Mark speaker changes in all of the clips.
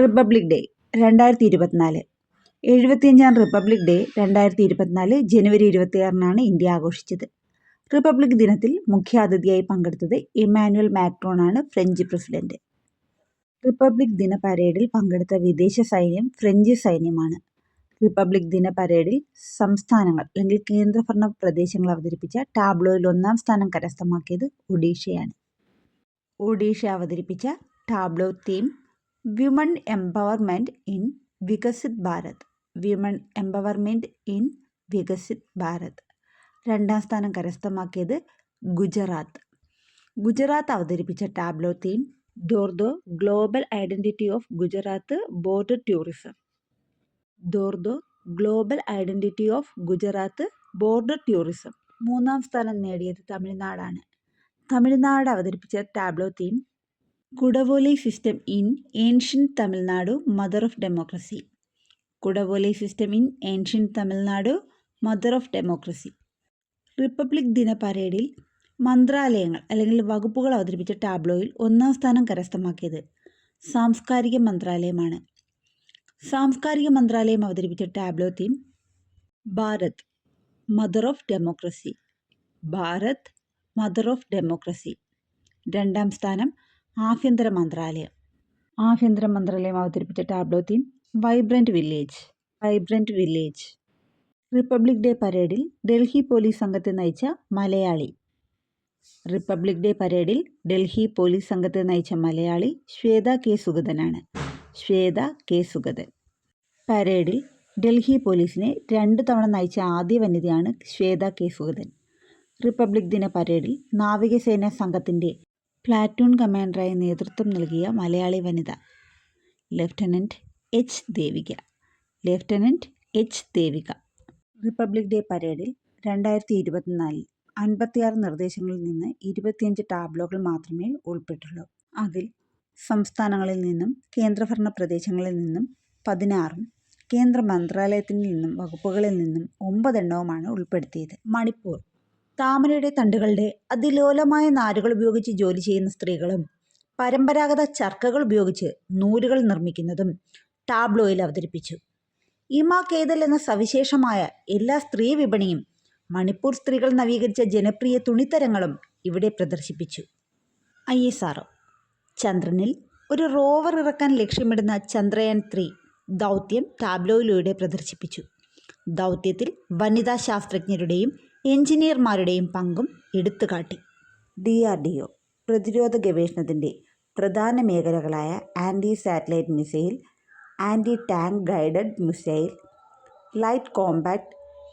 Speaker 1: Republic day രണ്ടായിരത്തി ഇരുപത്തിനാല് എഴുപത്തിയഞ്ചാം republic day രണ്ടായിരത്തി ഇരുപത്തിനാല് ജനുവരി ഇരുപത്തിയാറിനാണ് ഇന്ത്യ ആഘോഷിച്ചത്. റിപ്പബ്ലിക് ദിനത്തിൽ മുഖ്യാതിഥിയായി പങ്കെടുത്തത് ഇമ്മാനുവൽ മാക്രോൺ ആണ് ഫ്രഞ്ച് പ്രസിഡന്റ്. റിപ്പബ്ലിക് ദിന പരേഡിൽ പങ്കെടുത്ത വിദേശ സൈന്യം ഫ്രഞ്ച് സൈന്യമാണ്. റിപ്പബ്ലിക് ദിന പരേഡിൽ സംസ്ഥാനങ്ങൾ അല്ലെങ്കിൽ കേന്ദ്രഭരണ പ്രദേശങ്ങൾ അവതരിപ്പിച്ച ടാബ്ലോയിൽ ഒന്നാം സ്ഥാനം കരസ്ഥമാക്കിയത് ഒഡീഷയാണ്. ഒഡീഷ അവതരിപ്പിച്ച tableau theme women empowerment in Viksit Bharat women empowerment in Viksit Bharat രണ്ടാം സ്ഥാനം കരസ്ഥമാക്കിയത് ഗുജറാത്ത്. ഗുജറാത്ത് അവതരിപ്പിച്ച tableau theme Dhordo global identity of Gujarat border tourism. Dhordo global identity of Gujarat border tourism. മൂന്നാം സ്ഥാനം നേടിയത് തമിഴ്നാടാണ്. തമിഴ്നാട് അവതരിപ്പിച്ച tableau theme Kudavolai system in ancient Tamil Nadu mother of democracy. Kudavolai system in ancient Tamil Nadu mother of democracy. Republic ദിന പരേഡിൽ മന്ത്രാലയങ്ങൾ അല്ലെങ്കിൽ വകുപ്പുകൾ അവതരിപ്പിച്ച ടാബ്ലോയിൽ ഒന്നാം സ്ഥാനം കരസ്ഥമാക്കിയത് സാംസ്കാരിക മന്ത്രാലയമാണ്. സാംസ്കാരിക മന്ത്രാലയം അവതരിപ്പിച്ച tableau theme Bharat mother of democracy. Bharat mother of democracy. രണ്ടാം സ്ഥാനം ആഭ്യന്തര മന്ത്രാലയം. ആഭ്യന്തര മന്ത്രാലയം അവതരിപ്പിച്ച tableau theme vibrant village. Vibrant village. Republic day പരേഡിൽ ഡൽഹി പോലീസ് സംഘത്തെ നയിച്ച മലയാളി. റിപ്പബ്ലിക് ഡേ പരേഡിൽ ഡൽഹി പോലീസ് സംഘത്തെ നയിച്ച മലയാളി ശ്വേത കെ. സുഗതനാണ്. ശ്വേത കെ. സുഗതൻ. പരേഡിൽ ഡൽഹി പോലീസിനെ രണ്ട് തവണ നയിച്ച ആദ്യ വനിതയാണ് ശ്വേത കെ. സുഗതൻ. റിപ്പബ്ലിക് ദിന പരേഡിൽ നാവികസേനാ സംഘത്തിന്റെ പ്ലാറ്റൂൺ കമാൻഡറായി നേതൃത്വം നൽകിയ മലയാളി വനിത lieutenant H. Devika. Lieutenant H. Devika. Republic day പരേഡിൽ രണ്ടായിരത്തി ഇരുപത്തിനാലിൽ അൻപത്തിയാറ് നിർദ്ദേശങ്ങളിൽ നിന്ന് ഇരുപത്തിയഞ്ച് ടാബ്ലോകൾ മാത്രമേ ഉൾപ്പെട്ടുള്ളൂ. അതിൽ സംസ്ഥാനങ്ങളിൽ നിന്നും കേന്ദ്രഭരണ പ്രദേശങ്ങളിൽ നിന്നും പതിനാറും കേന്ദ്ര മന്ത്രാലയത്തിൽ നിന്നും വകുപ്പുകളിൽ നിന്നും ഒമ്പതെണ്ണവുമാണ് ഉൾപ്പെടുത്തിയത്. മണിപ്പൂർ താമരയുടെ തണ്ടുകളുടെ അതിലോലമായ നാരുകൾ ഉപയോഗിച്ച് ജോലി ചെയ്യുന്ന സ്ത്രീകളും പരമ്പരാഗത ചർക്കകൾ ഉപയോഗിച്ച് നൂലുകൾ നിർമ്മിക്കുന്നതും ടാബ്ലോയിൽ അവതരിപ്പിച്ചു. ഇമ കേതൽ എന്ന സവിശേഷമായ എല്ലാ സ്ത്രീ വിപണിയും മണിപ്പൂർ സ്ത്രീകൾ നവീകരിച്ച ജനപ്രിയ തുണിത്തരങ്ങളും ഇവിടെ പ്രദർശിപ്പിച്ചു. ഐ എസ് ആർ ചന്ദ്രനിൽ ഒരു റോവർ ഇറക്കാൻ ലക്ഷ്യമിടുന്ന ചന്ദ്രയാൻ ത്രീ ദൗത്യം ടാബ്ലോയിലൂടെ പ്രദർശിപ്പിച്ചു. ദൗത്യത്തിൽ വനിതാ ശാസ്ത്രജ്ഞരുടെയും എഞ്ചിനീയർമാരുടെയും പങ്കും എടുത്തുകാട്ടി. ഡി ആർ ഡി ഒ പ്രതിരോധ ഗവേഷണത്തിന്റെ പ്രധാന മേഖലകളായ anti satellite missile anti tank guided missile light compact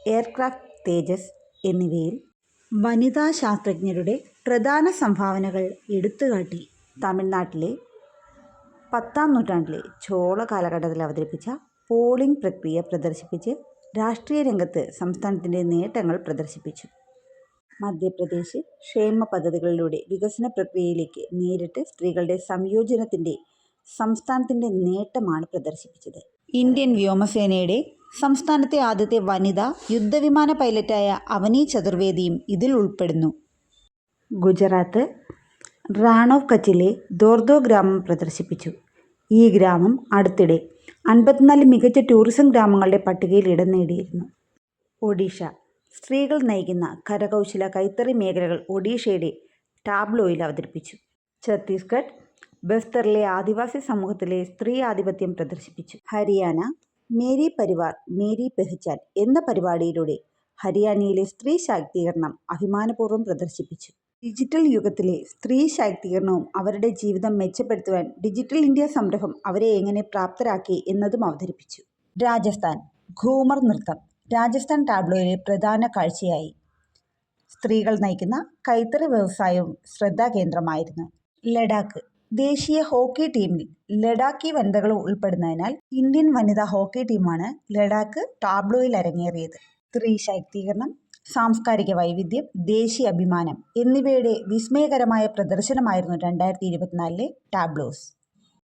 Speaker 1: aircraft Tejas എന്നിവയിൽ വനിതാ ശാസ്ത്രജ്ഞരുടെ പ്രധാന സംഭാവനകൾ എടുത്തുകാട്ടി. തമിഴ്നാട്ടിലെ പത്താം നൂറ്റാണ്ടിലെ ചോള കാലഘട്ടത്തിൽ അവതരിപ്പിച്ച പോളിംഗ് പ്രക്രിയ പ്രദർശിപ്പിച്ച് രാഷ്ട്രീയ രംഗത്ത് സംസ്ഥാനത്തിന്റെ നേട്ടങ്ങൾ പ്രദർശിപ്പിച്ചു. മധ്യപ്രദേശ് ക്ഷേമ പദ്ധതികളിലൂടെ വികസന പ്രക്രിയയിലേക്ക് നേരിട്ട് സ്ത്രീകളുടെ സംയോജനത്തിന്റെ സംസ്ഥാനത്തിന്റെ നേട്ടമാണ് പ്രദർശിപ്പിച്ചത്. ഇന്ത്യൻ വ്യോമസേനയുടെ സംസ്ഥാനത്തെ ആദ്യത്തെ വനിതാ യുദ്ധവിമാന പൈലറ്റായ അവനി ചതുർവേദിയും ഇതിൽ ഉൾപ്പെടുന്നു. ഗുജറാത്ത് റാണോ കച്ചിലെ ദോർദോ ഗ്രാമം പ്രദർശിപ്പിച്ചു. ഈ ഗ്രാമം അടുത്തിടെ അൻപത്തിനാല് മികച്ച ടൂറിസം ഗ്രാമങ്ങളുടെ പട്ടികയിൽ ഇടം നേടിയിരുന്നു. ഒഡീഷ. സ്ത്രീകൾ നയിക്കുന്ന കരകൗശല കൈത്തറി മേഖലകൾ ഒഡീഷയുടെ ടാബ്ലോയിൽ അവതരിപ്പിച്ചു. ഛത്തീസ്ഗഡ് ബസ്തറിലെ ആദിവാസി സമൂഹത്തിലെ സ്ത്രീ ആധിപത്യം പ്രദർശിപ്പിച്ചു. ഹരിയാന മേരി പരിവാർ മേരി പെഹ്ചാൻ എന്ന പരിപാടിയിലൂടെ ഹരിയാനയിലെ സ്ത്രീ ശാക്തീകരണം അഭിമാനപൂർവം പ്രദർശിപ്പിച്ചു. ഡിജിറ്റൽ യുഗത്തിലെ സ്ത്രീ ശാക്തീകരണവും അവരുടെ ജീവിതം മെച്ചപ്പെടുത്തുവാൻ ഡിജിറ്റൽ ഇന്ത്യ സംരംഭം അവരെ എങ്ങനെ പ്രാപ്തരാക്കി എന്നതും അവതരിപ്പിച്ചു. രാജസ്ഥാൻ ഘൂമർ നൃത്തം രാജസ്ഥാൻ ടാബ്ലോയിലെ പ്രധാന കാഴ്ചയായി. സ്ത്രീകൾ നയിക്കുന്ന കൈത്തറി വ്യവസായവും ശ്രദ്ധാകേന്ദ്രമായിരുന്നു. ലഡാക്ക് ദേശീയ ഹോക്കി ടീമിൽ ലഡാക്കി വനിതകൾ ഉൾപ്പെടുന്നതിനാൽ ഇന്ത്യൻ വനിതാ ഹോക്കി ടീമാണ് ലഡാക്ക് ടാബ്ലോയിൽ അരങ്ങേറിയത്. സ്ത്രീ ശാക്തീകരണം സാംസ്കാരിക വൈവിധ്യം ദേശീയ അഭിമാനം എന്നിവയുടെ വിസ്മയകരമായ പ്രദർശനമായിരുന്നു രണ്ടായിരത്തി ഇരുപത്തിനാലിലെ ടാബ്ലോസ്.